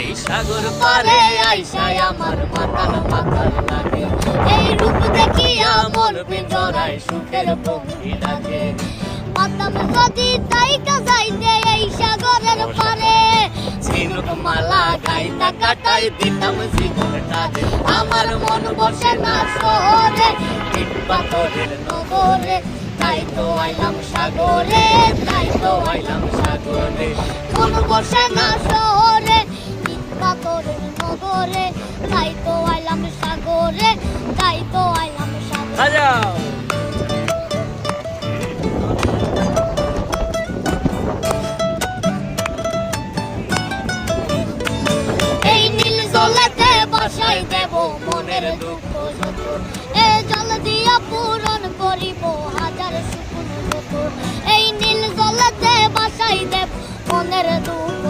এই সাগর পারে আইসায় আমার মাতাল মাতাল লাগে। এই রূপ দেখিয়া মন পিঞ্জরায় সুখের পক্ষী ডাকে পাতাম যদি তাইকা যাইতে এই সাগরের পারে। ঝিনুক মালা গাইতা কাটাই দিতাম জীবনটা আমার মন বসে না শহরে পাথরের নগরে। তাই তো আইলাম সাগরে তাই তো আইলাম সাগরে। মন বসে না সাগরে তাই তো আইলাম সাগরে বাজাও এই নীল জলেতে বসাই দেব মনের দুঃখ এ জল দিয়া পূরণ করিব হাজার সুকুন এই নীল জলেতে বসাই দেব মনের দুঃখ